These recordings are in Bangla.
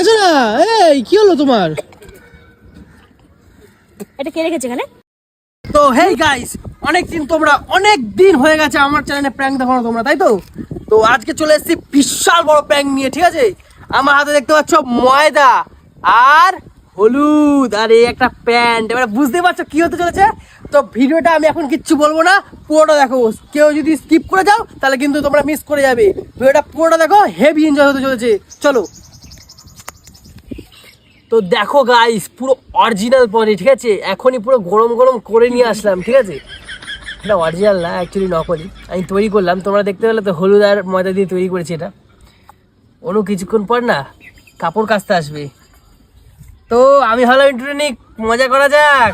এসো না এই কি হলো তোমার? এটা কে রেখেছে এখানে? তো হেই গাইস অনেক দিন তোমরা অনেক দিন হয়ে গেছে আমার চ্যানেলে প্র্যাঙ্ক দেখানো তোমরা তাই তো? তো আজকে চলে এসেছি বিশাল বড় প্র্যাঙ্ক নিয়ে ঠিক আছে? আমার হাতে দেখতে পাচ্ছ ময়দা আর হলুদ আর এই একটা প্যান্ট। এবার বুঝতে পারছ কি হতে চলেছে? তো ভিডিওটা আমি এখন কিচ্ছু বলব না, পুরোটা দেখো কেউ যদি স্কিপ করে যাও, তাহলে কিন্তু তোমরা মিস করে যাবে। ভিডিওটা পুরোটা দেখো হেভি এনজয় হতে চলেছে। চলো। তো দেখো গাইস পুরো অরিজিনাল পনির ঠিক আছে? এখনই পুরো গরম গরম করে নিয়ে আসলাম, ঠিক আছে? এটা অরিজিনাল না অ্যাকচুয়ালি নকলি। আমি তৈরি করলাম, তোমরা দেখতে পেলে তো হলুদ আর ময়দা দিয়ে তৈরি করেছি এটা। অনু কিছুক্ষণ পর না, কাপড় কাচতে আসবে। তো আমি হলাম ইন্টুনিক মজা করা যাক।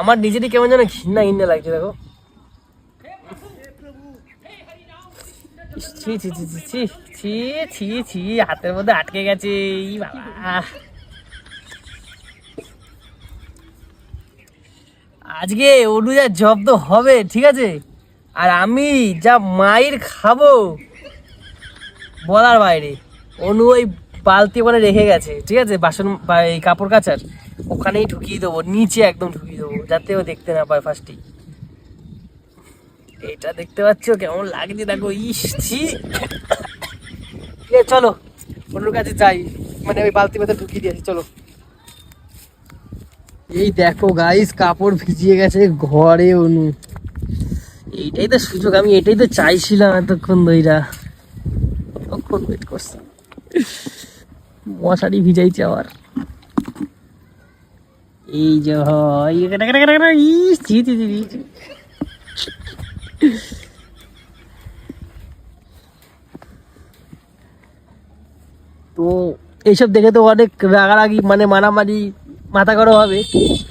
আমার নিজেরই কেমন যেন ঘিন্না ঘিন্না লাগছে, দেখো। ছি ছি ছি ছি ছি ছি হাতের মধ্যে আটকে গেছে আজকে ওডু যা জব্দ হবে, ঠিক আছে? আর আমি যা মায়ের খাব, বলার বাইরে। অনু ওই বালতি ওখানে রেখে গেছে, ঠিক আছে? বাসন কাপড় কাচার। ওখানেই ঢুকিয়ে দেবো, নিচে একদম ঢুকিয়ে দেবো, যাতে ও দেখতে না পায় ফার্স্টেই এটা দেখতে পাচ্ছ কেমন লাগছে, দেখো, ইস, ছি। চলো অনুর কাছে যাই। মানে ওই বালতি মধ্যে ঢুকিয়ে দিয়েছি চলো। এই দেখো গাইস কাপড় ভিজিয়ে গেছে ঘরে অনু। এইটাই তো সুযোগ, আমি এটাই তো চাইছিলাম এতক্ষণ ধইরা। কতক্ষণ ওয়েট করছি। মশারি ভিজাইছে আবার। এই যে হয় ছি। তো এইসব দেখে তো অনেক রাগারাগি মানে মারামারি মাথা গরম হবে।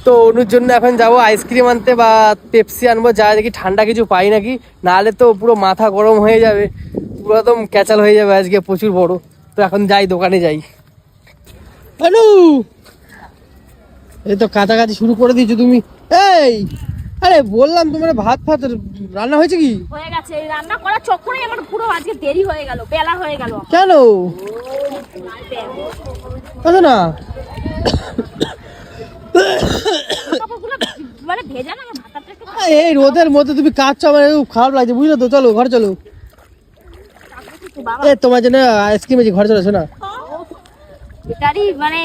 তো অনুর জন্য এখন যাব আইসক্রিম আনতে বা পেপসি আনব যা দেখি ঠান্ডা কিছু পাই নাকি নাহলে তো পুরো মাথা গরম হয়ে যাবে পুরো একদম ক্যাচাল হয়ে যাবে আজকে প্রচুর বড়। তো এখন যাই দোকানে যাই। অনু এই তো কাছাকাছি শুরু করে দিয়েছ তুমি। এই আরে বললাম তোমার ভাত ফাত রান্না হয়েছে কি? হয়ে গেছে রান্না করার চক্করেই আমার পুরো আজকে দেরি হয়ে গেল বেলা হয়ে গেল কেন? আচ্ছা না। মানে ভেজা না এই রোদের মধ্যে তুমি কাটছো আমার খুব খারাপ লাগছে বুঝলো তো চলো ঘরে চলো। এ তোমার জন্য আইসক্রিম আছে ঘর চলো শোনা এটারই মানে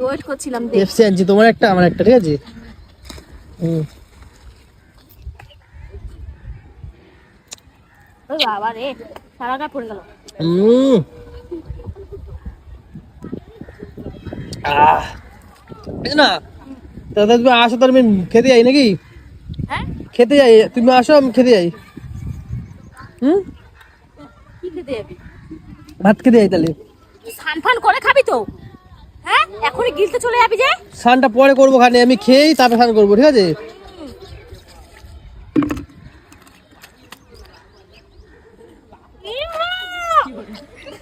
ওয়েট করছিলাম দেখ। এফসি আনছি তোমার একটা আমার একটা ঠিক আছে? হুম। ও বাবা রে সারাটা পড়ে গেল। হুম। আহ। না দাদা তুমি আসো তো আমি খেতে যাই নাকি? হ্যাঁ? খেতে যাই তুমি আসো আমি খেতে যাই। হুম? কি খেতে যাবি? ভাত খেতে যাই তাহলে। স্নান ফান করে খাবি তো? হ্যাঁ? এখনই গিলতে চলে যাবি যে? স্নানটা পরে করব খানে আমি খেয়েই তারপর স্নান করব ঠিক আছে?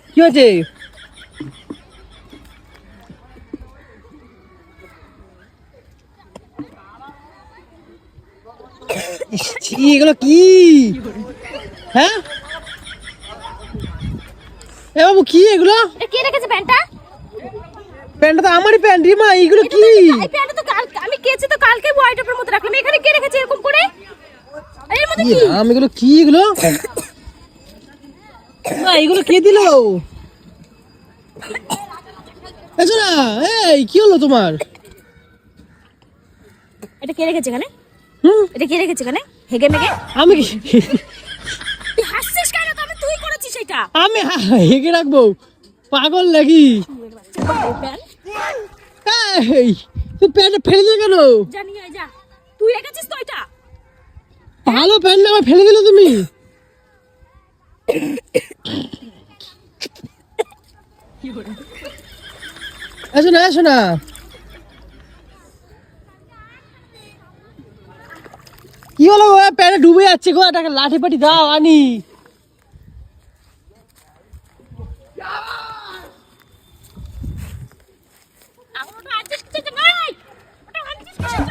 কি হয়েছে ইস, ছি, এগুলো কি হ্যাঁ এ বাবু কি এগুলো? কে রেখেছে প্যান্টটা? প্যান্টটা তো আমারই প্যান্ট রিমা এগুলো কি? এই প্যান্টটা তো কাল আমি কেচে তো কালকে হোয়াইট টপের মতো রাখলাম। এখানে কে রেখেছে এরকম করে? এর মধ্যে কি রাম এগুলো কি এগুলো? না এগুলো কে দিল? এসো এই কি হলো তোমার? এটা কে রেখেছে এখানে? হুম? এটা কে রেখেছে এখানে? হেগে মেগে? আমি তুই আমি হেগে রাখব। পাগল লাগি এই তুই প্যান্টটা ফেলে দিলে কেন? জানি আয় যা। তুই রেখেছিস তো এটা? ভালো প্যান্ট আমার ফেলে দিলে তুমি। এসো না এসো না কি হলো প্যান্টে ডুবে যাচ্ছে গো একটা লাঠি পাটি দাও আনি।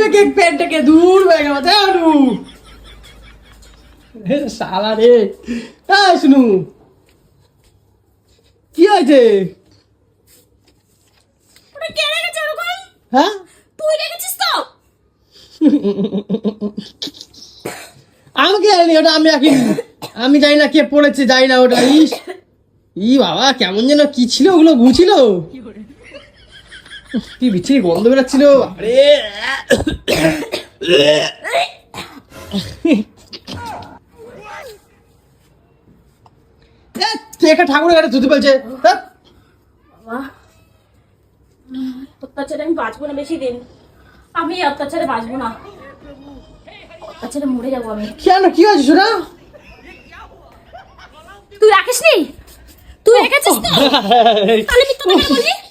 আরে কাজবে কে পেটটাকে দূর হয়ে গেল আরু শালা রে। এই শুনু। কি হয়েছে? ওটা কে রেখেছে ওরকম হ্যাঁ? তুই রেখেছিস তো? আমি কি জানি ওটা আমি এখন আমি জানি না কে পড়েছে জানি না ওটা। ইস। ই বাবা কেমন যেন কি ছিল ওগুলো গুছিল। কি বিচ্ছিরি গন্ধ বেরোচ্ছিল? আরে। একটা ঠাকুরের গাড়ি ধুতে বলছে? বাবা অত্যাচারে আমি বাঁচবো না বেশি দিন। আমি অত্যাচারে বাঁচবো না। অত্যাচারে মরে যাব আমি। কেন? কি হয়েছে শোনা তুই রাখিস নি তুই রেখেছিস তো? তাহলে মিথ্যা কথা রেখেছিস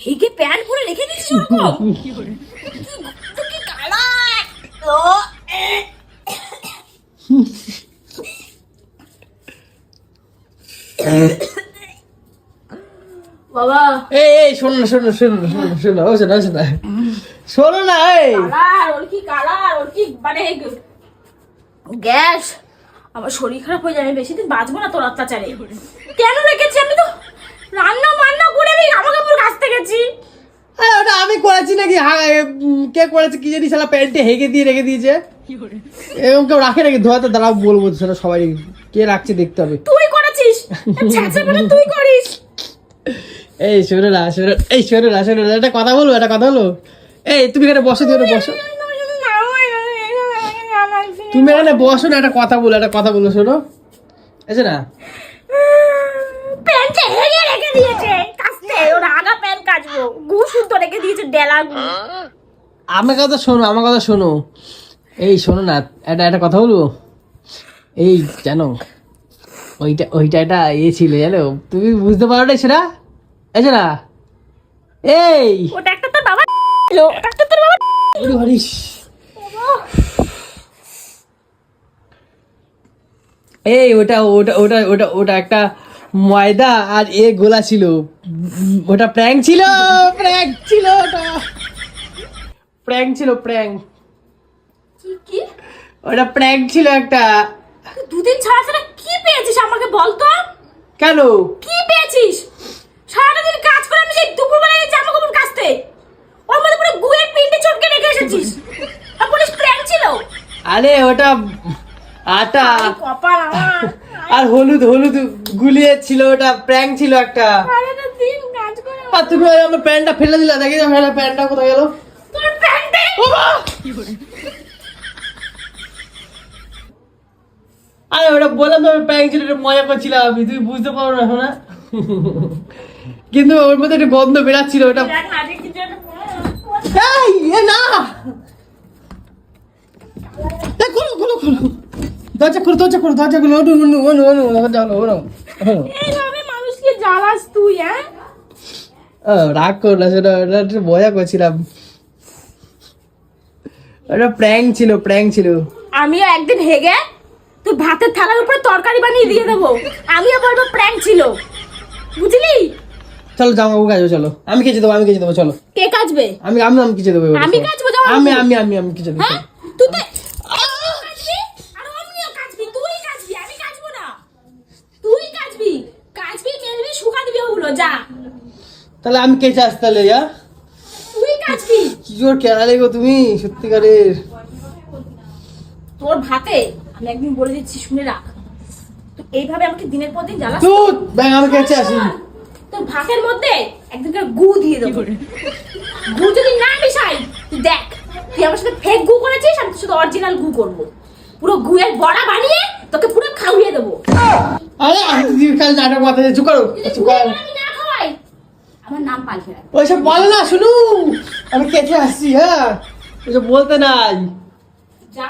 হেগে প্যান্ট পরে রেখে দিয়েছিস ওরকম তুই কি কালা? ও বাবা। এই এই শোনো না শোনো শোনো শোনো শোনো ও শোনো শোনো শোনো না এই। কালার ওর কি কালার ওর কি মানে গ্যাস। আমার শরীর খারাপ হয়ে যাবে বেশি দিন বাঁচবো না তোর অত্যাচারে। কেন রেখেছি আমি তো? রান্না বান্না করে আমি আমাকে পুরো কাছতে গেছি আরে ওটা আমি করেছি নাকি? কে করেছে কি জানি শালা প্যান্টে হেগে দিয়ে রেখে দিয়েছে। এরকম কেউ রাখে নাকি? ধোয়াতে দাঁড়াও বলব সেটা সবাই কে রাখছে দেখতে হবে। তুই করেছিস? তুই করিস। এই শোনো না শোনো এই শোনো না শোনো না একটা কথা বলব একটা কথা বলব এই তুমি এখানে বসো তুমি বসো। তুমি এখানে বসো না একটা কথা বলো একটা কথা বলো শোনো। আছে না। প্যান্টে হেগে রেখে দিয়েছে। ওর আগা প্যান্ট কাচবো। গু শুদ্ধ রেখে দিয়েছে ডেলা গু। আমার কথা শোনো আমার কথা শোনো। এই শোনো না একটা একটা কথা বলব? এই জানো ওইটা ওইটা একটা ইয়ে ছিল জানো? তুমি বুঝতে পারো না সেটা? না। এই! ওটা একটা তোর বাবা ছিল ওটা একটা তোর বাবা হরিশ এই ওটা ওটা ওটা ওটা ওটা একটা ময়দা আর এ গোলা ছিল। ওটা প্র্যাঙ্ক ছিল? প্র্যাঙ্ক ছিল ওটা। প্র্যাঙ্ক ছিল প্র্যাঙ্ক। ওটা প্র্যাঙ্ক ছিল একটা। দুদিন ছাড়া ছাড়া কি পেয়েছিস আমাকে বল তো? কেন? কি পেয়েছিস? সারাটা দিন কাজ করে আমি সেই দুপুরবেলা গিয়ে জামা কাপড় কাচতে। ওর মধ্যে পুরো গুয়ের পিন্ডে চটকে রেখে এসেছিস। আর বলিস প্র্যাঙ্ক ছিল। আরে ওটা আটা। কপাল আমার। আর হলুদ হলুদ গুলিয়ে ছিল ওটা প্র্যাঙ্ক ছিল একটা। আর তুমি আমার প্যান্টটা ফেলে দিলা দেখি আমার প্যান্টটা কোথায় গেল। আরে ওটা বললাম তো আমি প্র্যাঙ্ক ছিল মজা করছিলাম আমি তুই বুঝতে পারো না শোনা? কিন্তু ওর মধ্যে একটা গন্ধ বেরাচ্ছিল ওটা না! খোলো খোলো খোলো। দরজা খোলো দরজা খোলো দরজা অনু অনু অনু দরজা খোলো অনু অনু এইভাবে মানুষকে জ্বালাস তুই হ্যাঁ? রাগ করো না সেটা একটু মজা করছিলাম। ওটা প্র্যাঙ্ক ছিল প্র্যাঙ্ক ছিল। আমিও একদিন হেগে তুই ভাতের থালার উপরে তরকারি বানিয়ে দিয়ে দেবো। আমিও বলব প্র্যাঙ্ক ছিল। বুঝলি? চলো জামা কাপড় কাচবো চলো। আমি কেচে দেবো আমি কেচে দেবো চলো। কে কাচবে? আমি আমি আমি কেচে দেবো আমি। কাচবো আমি আমি আমি আমি কেচে দেবো হ্যাঁ? তুই তো কাচবি আর অমনিও কাচবি তুই কাচবি আমি কাচবো না তুই কাচবি কাচবি মেলবি শুকা দিবি ওগুলো যা। তাহলে আমি কেচে আসতে তাহলে যা তুই কাচবি কি? জোর কেনালে গো তুমি সত্যিকারের? তোর ভাতে আমি একদিন বলে দিচ্ছি শুনে রাখ। এইভাবে আমাকে দিনের পর দিন জ্বালাস। তুই ব্যাং আমি কেচে আসি তোর ভাতের মধ্যে একদিন করে গু দিয়ে দেবো। গু যদি না মিশাই তুই দেখ তুই আমার সাথে ফেক গু করেছিস আমি সাথে অরিজিনাল গু করব। পুরো গুয়ের বড়া বানিয়ে তোকে পুরো খাওয়িয়ে দেবো। আরে আমি কাল নাটক মাথা চুপ করো যদি চুপ গুয়ের করো বড়া আমি না খাওয়াই আমার নাম পাল্টে রাখ ওইসব বলে না শুনু আমি কেটে আসছি হ্যাঁ। ওইসব বলতে নাই। যা।